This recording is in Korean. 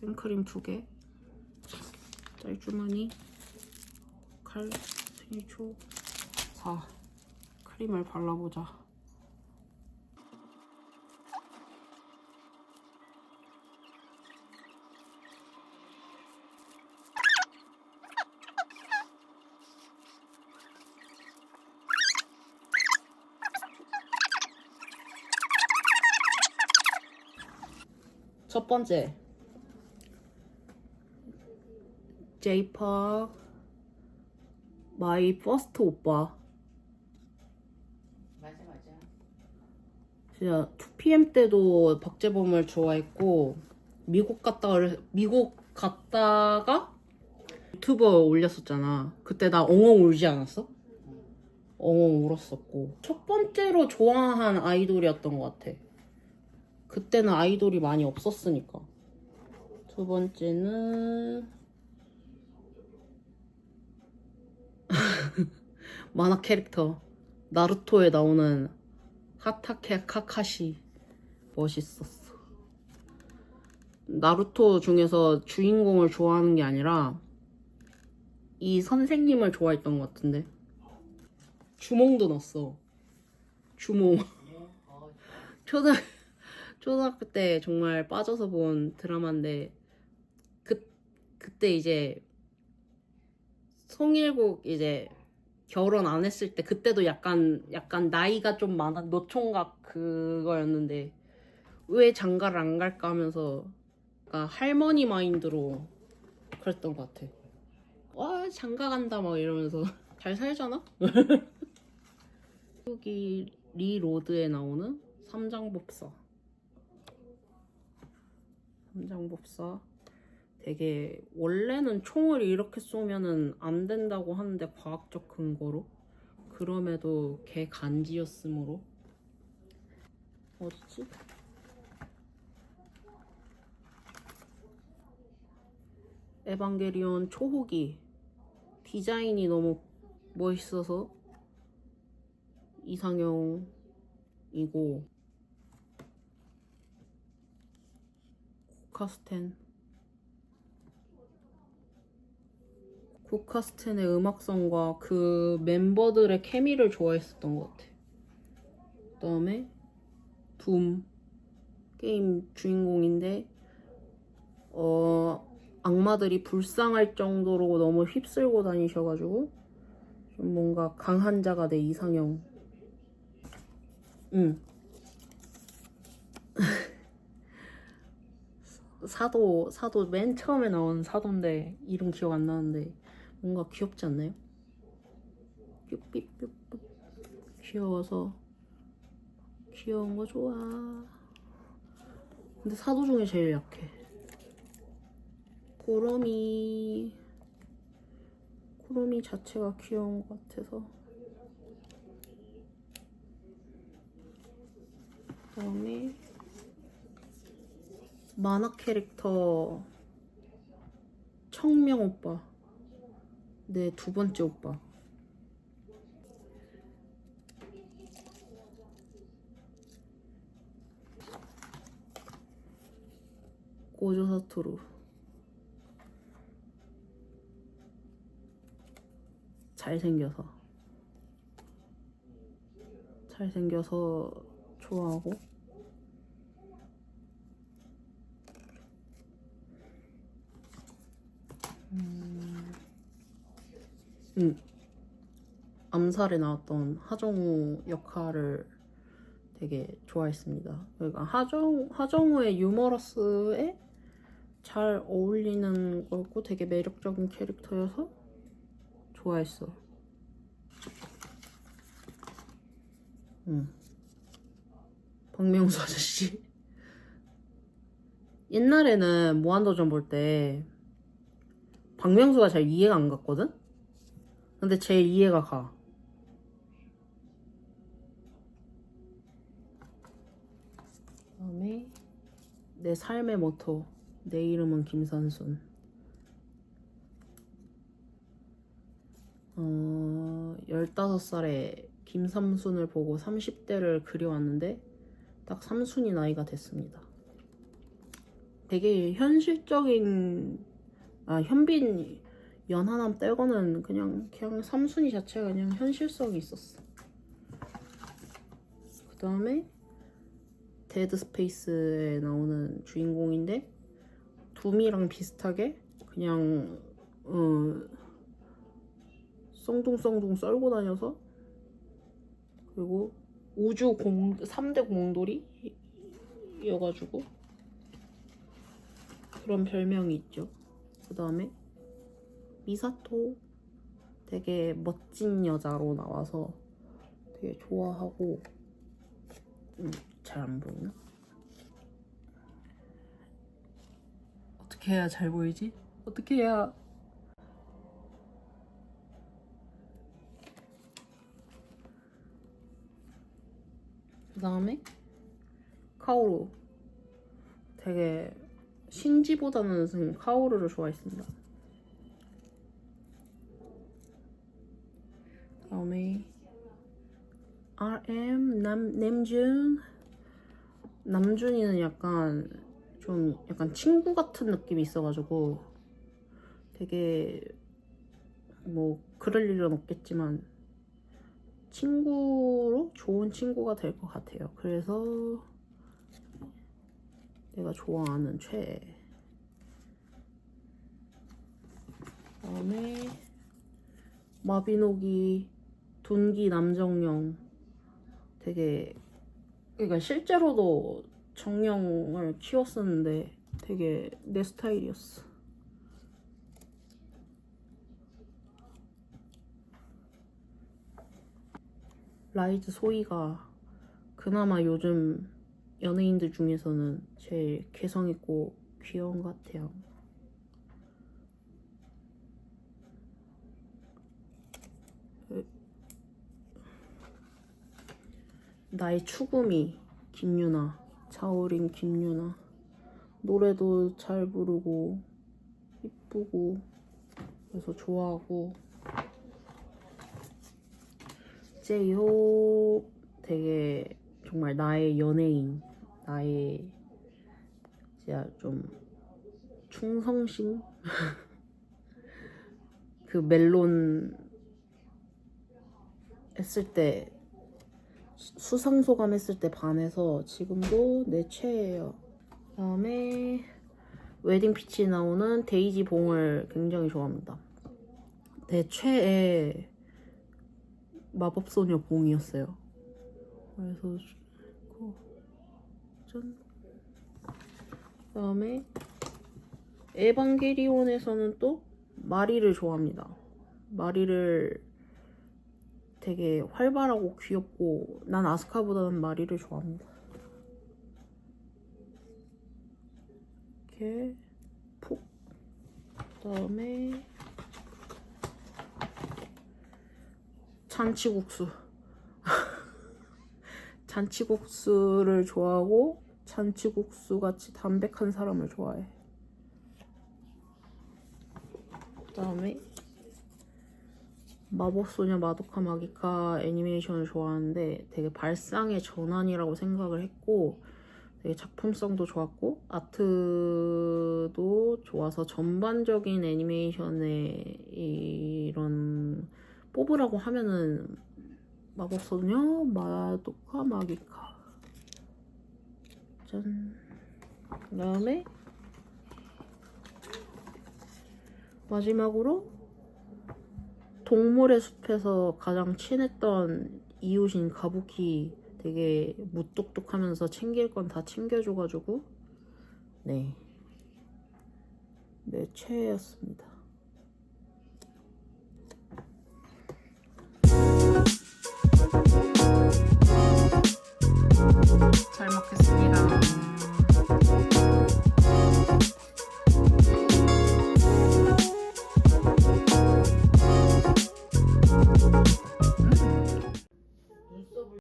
생크림 두 개, 짤주머니, 칼, 생일초, 4. 크림을 발라보자. 첫 번째 J-pop. 마이 퍼스트 오빠. 맞아 맞아. 진짜 2PM 때도 박재범을 좋아했고 미국 갔다 미국 갔다가 유튜브 올렸었잖아. 그때 나 엉엉 울지 않았어? 엉엉 울었었고. 첫 번째로 좋아한 아이돌이었던 것 같아. 그때는 아이돌이 많이 없었으니까. 두 번째는 만화 캐릭터 나루토에 나오는 하타케 카카시 멋있었어. 나루토 중에서 주인공을 좋아하는 게 아니라 이 선생님을 좋아했던 것 같은데 주몽도 넣었어. 주몽. 어, 초등 초등학교 때 정말 빠져서 본 드라마인데 그 그때 이제 송일국 이제 결혼 안 했을 때 그때도 약간 약간 나이가 좀 많아 노총각 그거였는데 왜 장가를 안 갈까 하면서 그러니까 할머니 마인드로 그랬던 것 같아. 와 장가 간다 막 이러면서 잘 살잖아. 여기 리 로드에 나오는 삼장법사. 삼장법사. 되게 원래는 총을 이렇게 쏘면은 안 된다고 하는데 과학적 근거로? 그럼에도 개 간지였으므로? 어디지? 에반게리온 초호기. 디자인이 너무 멋있어서 이상형이고. 코카스텐 코카스텐의 음악성과 그 멤버들의 케미를 좋아했었던 것 같아. 그 다음에 둠 게임 주인공인데 어 악마들이 불쌍할 정도로 너무 휩쓸고 다니셔가지고 좀 뭔가 강한 자가 내 이상형. 응. 사도 사도 맨 처음에 나온 사도인데 이름 기억 안 나는데 뭔가 귀엽지 않나요? 삐삐삐삐 귀여워서 귀여운 거 좋아. 근데 사도 중에 제일 약해. 고로미 고로미 자체가 귀여운 것 같아서. 그다음에 만화 캐릭터 청명 오빠. 내 두 번째 오빠. 고조 사토루. 잘생겨서. 잘생겨서 좋아하고. 응. 암살에 나왔던 하정우 역할을 되게 좋아했습니다. 그러니까 하정 하정우의 유머러스에 잘 어울리는 거고 되게 매력적인 캐릭터여서 좋아했어. 응. 박명수 아저씨. 옛날에는 무한도전 볼 때 박명수가 잘 이해가 안 갔거든? 근데 제일 이해가 가. 그다음에 내 삶의 모토. 내 이름은 김선순. 어, 15살에 김삼순을 보고 30대를 그려왔는데 딱 삼순이 나이가 됐습니다. 되게 현실적인 아 현빈 연하남 떼고는 그냥 그냥 삼순이 자체가 그냥 현실성이 있었어. 그 다음에 데드 스페이스에 나오는 주인공인데 둠이랑 비슷하게 그냥 어 썽둥썽둥 썰고 다녀서 그리고 우주 공 3대 공돌이여가지고 그런 별명이 있죠. 그 다음에 미사토 되게 멋진 여자로 나와서 되게 좋아하고 음, 잘안 보이나? 어떻게 해야 잘 보이지? 어떻게 해야 그 다음에 카오루 되게 신지보다는 좀 카오루를 좋아했습니다. 다음에 RM 남 남준 남준이는 약간 좀 약간 친구 같은 느낌이 있어가지고 되게 뭐 그럴 일은 없겠지만 친구로 좋은 친구가 될 것 같아요. 그래서 내가 좋아하는 최애. 다음에 마비노기 둔기 남정영 되게 그러니까 실제로도 정령을 키웠었는데 되게 내 스타일이었어. 라이즈 소희가 그나마 요즘 연예인들 중에서는 제일 개성 있고 귀여운 것 같아요. 나의 추구미 김유나. 자우림 김유나. 노래도 잘 부르고 이쁘고 그래서 좋아하고. 제이홉 되게 정말 나의 연예인 나의 진짜 좀 충성심? 그 멜론 했을 때 수상 소감 했을 때 반해서 지금도 내 최애예요. 다음에 웨딩 피치 나오는 데이지 봉을 굉장히 좋아합니다. 내 최애 마법소녀 봉이었어요. 그래서 그- 짠. 그다음에 에반게리온에서는 또 마리를 좋아합니다. 마리를 되게 활발하고 귀엽고 난 아스카보다는 마리를 좋아합니다. 이렇게 폭 그다음에 잔치국수 잔치국수를 좋아하고 잔치국수 같이 담백한 사람을 좋아해. 그다음에 마법소녀 마도카 마기카 애니메이션을 좋아하는데 되게 발상의 전환이라고 생각을 했고 되게 작품성도 좋았고 아트도 좋아서 전반적인 애니메이션의 이런 뽑으라고 하면은 마법소녀 마도카 마기카. 짠. 그다음에 마지막으로 동물의 숲에서 가장 친했던 이웃인 가부키 되게 무뚝뚝하면서 챙길 건 다 챙겨줘가지고 네. 내 최애였습니다. 잘 먹겠습니다.